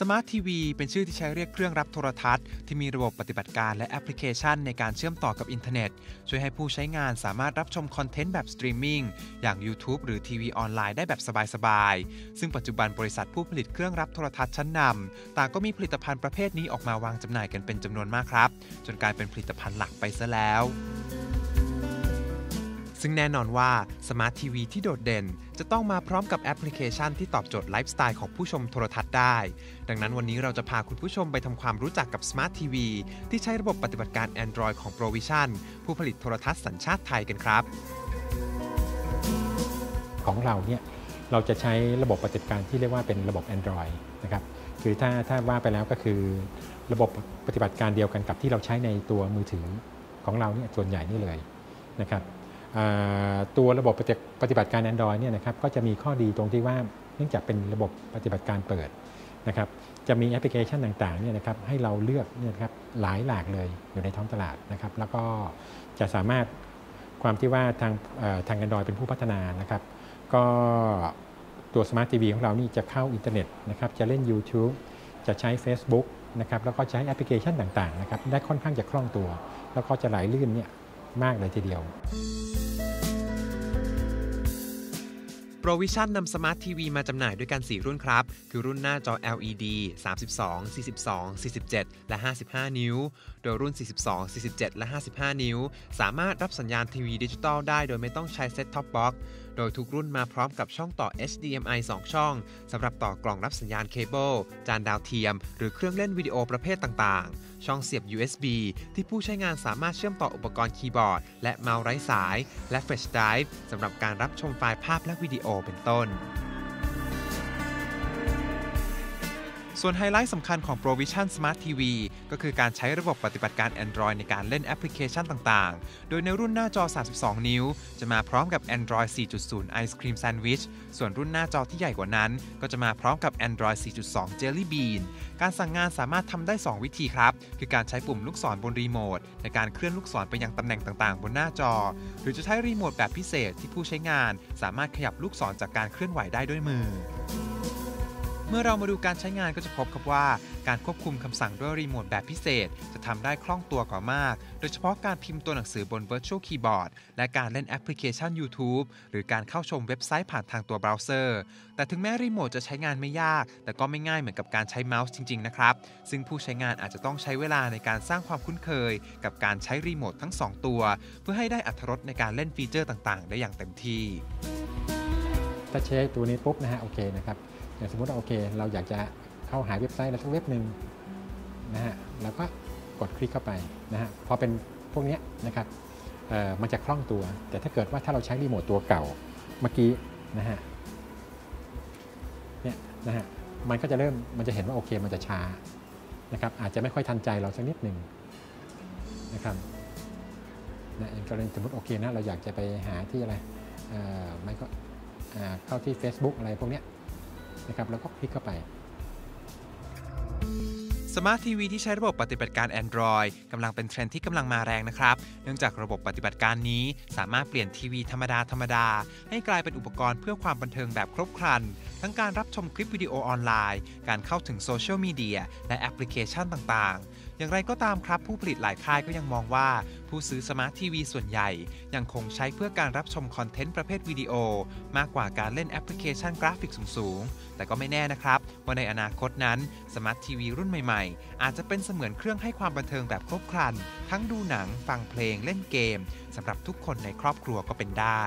สมาร์ททีวีเป็นชื่อที่ใช้เรียกเครื่องรับโทรทัศน์ ที่มีระบบปฏิบัติการและแอปพลิเคชันในการเชื่อมต่อกับอินเทอร์เน็ต ช่วยให้ผู้ใช้งานสามารถรับชมคอนเทนต์แบบสตรีมมิ่งอย่าง YouTube หรือทีวีออนไลน์ได้แบบสบายๆ ซึ่งปัจจุบันบริษัทผู้ผลิตเครื่องรับโทรทัศน์ชั้นนำต่างก็มีผลิตภัณฑ์ประเภทนี้ออกมาวางจำหน่ายกันเป็นจำนวนมากครับ จนกลายเป็นผลิตภัณฑ์หลักไปซะแล้ว ซึ่งแน่นอนว่าสมาร์ททีวีที่โดดเด่น จะต้องมาพร้อมกับแอปพลิเคชันที่ตอบโจทย์ไลฟ์สไตล์ของผู้ชมโทรทัศน์ได้ ดังนั้นวันนี้เราจะพาคุณผู้ชมไปทำความรู้จักกับสมาร์ททีวีที่ใช้ระบบปฏิบัติการ Android ของ Provision ผู้ผลิตโทรทัศน์สัญชาติไทยกันครับ ของเราเนี่ยเราจะใช้ระบบปฏิบัติการที่เรียกว่าเป็นระบบ Android นะครับคือถ้าถ้าว่าไปแล้วก็คือ ระบบปฏิบัติการเดียวกันกับที่เราใช้ในตัวมือถือของเราเนี่ยส่วนใหญ่นี่เลยนะครับ ตัวระบบปฏิบัติการ Android เนี่ยนะครับก็จะมีข้อดีตรงที่ว่าเนื่องจากเป็นระบบปฏิบัติการเปิดนะครับจะมีแอปพลิเคชันต่างๆเนี่ยนะครับให้เราเลือกเนี่ยครับหลายหลากเลยอยู่ในท้องตลาดนะครับแล้วก็จะสามารถความที่ว่าทางเอ่อทาง Android เป็นผู้พัฒนานะครับก็ตัว Smart TV ของเรานี่จะเข้าอินเทอร์เน็ตนะครับจะเล่น YouTube จะใช้ Facebook นะครับแล้วก็ใช้แอปพลิเคชันต่างๆนะครับได้ค่อนข้างจะคล่องตัว แล้วก็จะไหลลื่นเนี่ยมากเลยทีเดียว Provision นำสมาร์ททีวีมาจำหน่ายด้วยกัน 4 รุ่นครับ คือรุ่นหน้าจอ LED 32 42 47 และ 55 นิ้ว โดยรุ่น 42 47 และ 55 นิ้ว สามารถรับสัญญาณทีวีดิจิตอลได้โดยไม่ต้องใช้เซ็ตท็อปบ็อก โดยทุกรุ่นมาพร้อมกับช่องต่อ HDMI 2 ช่องสำหรับต่อกล่องรับสัญญาณเคเบิลจานดาวเทียม หรือเครื่องเล่นวิดีโอประเภทต่างๆ ช่องเสียบ USB ที่ผู้ใช้งานสามารถเชื่อมต่ออุปกรณ์คีย์บอร์ด และเมาส์ไร้สาย และ Flash Drive สำหรับการรับชมไฟล์ภาพและวิดีโอเป็นต้น ส่วนไฮไลท์สำคัญของ Provision Smart TV ก็คือการใช้ระบบปฏิบัติการ Android ในการเล่นแอปพลิเคชันต่างๆ โดยในรุ่นหน้าจอ 32 นิ้ว จะมาพร้อมกับ Android 4.0 Ice Cream Sandwich ส่วนรุ่นหน้าจอที่ใหญ่กว่านั้น ก็จะมาพร้อมกับ Android 4.2 Jelly Bean การสั่งงานสามารถทำได้ 2 วิธีครับ คือการใช้ปุ่มลูกศรบนรีโมทในการเคลื่อนลูกศรไปยังตำแหน่งต่างๆ บนหน้าจอ หรือจะใช้รีโมทแบบพิเศษที่ผู้ใช้งาน สามารถขยับลูกศรจากการเคลื่อนไหวได้ด้วยมือ มื่อเรามาดูการใช้งานก็จะพบครับว่าการควบคุมคำสั่งด้วยรีโมทแบบพิเศษ จะทำได้คล่องตัวกว่ามาก โดยเฉพาะการพิมพ์ตัวหนังสือบน Virtual Keyboard และการเล่นแอปพลิเคชัน YouTube หรือการเข้าชมเว็บไซต์ผ่านทางตัวเบราว์เซอร์ แต่ถึงแม้รีโมทจะใช้งานไม่ยาก แต่ก็ไม่ง่ายเหมือนกับการใช้เมาส์จริง ๆ นะครับ ซึ่งผู้ใช้งานอาจจะต้องใช้เวลาในการสร้างความคุ้นเคย กับการใช้รีโมททั้ง 2 ตัว เพื่อให้ได้อรรรสในการเล่นฟีเจอร์ต่าง ๆ ได้อย่างเต็มที่ ถ้าใช้ตัวนี้ปุ๊บนะฮะโอเคนะครับ อย่างสมมติว่าโอเค เราอยากจะเข้าหาเว็บไซต์อะไรสักเว็บหนึ่งนะฮะเราก็กดคลิกเข้าไปนะฮะพอเป็นพวกนี้นะครับมันจะคล่องตัว แต่ถ้าเกิดว่าถ้าเราใช้รีโมทตัวเก่าเมื่อกี้นะฮะเนี่ยนะฮะมันก็จะเริ่มมันจะเห็นว่าโอเคมันจะช้านะครับอาจจะไม่ค่อยทันใจเราสักนิดหนึ่งนะครับนะอย่างกรณีสมมติโอเคนะเราอยากจะไปหาที่อะไรเอ่ก็เข้าที่ Facebook อะไรพวกเนี้ย นะครับแล้วก็คลิกเข้าไปสมาร์ททีวีที่ใช้ระบบปฏิบัติการ Android กำลังเป็นเทรนด์ที่กำลังมาแรงนะครับ เนื่องจากระบบปฏิบัติการนี้สามารถเปลี่ยนทีวีธรรมดา ธรรมดา ให้กลายเป็นอุปกรณ์เพื่อความบันเทิงแบบครบครัน ทั้งการรับชมคลิปวิดีโอออนไลน์ การเข้าถึงโซเชียลมีเดียและแอปพลิเคชันต่างๆอย่างไรก็ตามครับ ผู้ผลิตหลายค่ายก็ยังมองว่า ผู้ซื้อสมาร์ททีวีส่วนใหญ่ ยังคงใช้เพื่อการรับชมคอนเทนต์ประเภทวิดีโอ มากกว่าการเล่นแอปพลิเคชันกราฟิกสูงๆ แต่ก็ไม่แน่นะครับ ว่าในอนาคตนั้นสมาร์ททีวีรุ่นใหม่ๆ อาจจะเป็นเสมือนเครื่องให้ความบันเทิงแบบครบครัน ทั้งดูหนัง ฟังเพลงเล่นเกมสำหรับทุกคนในครอบครัวก็เป็นได้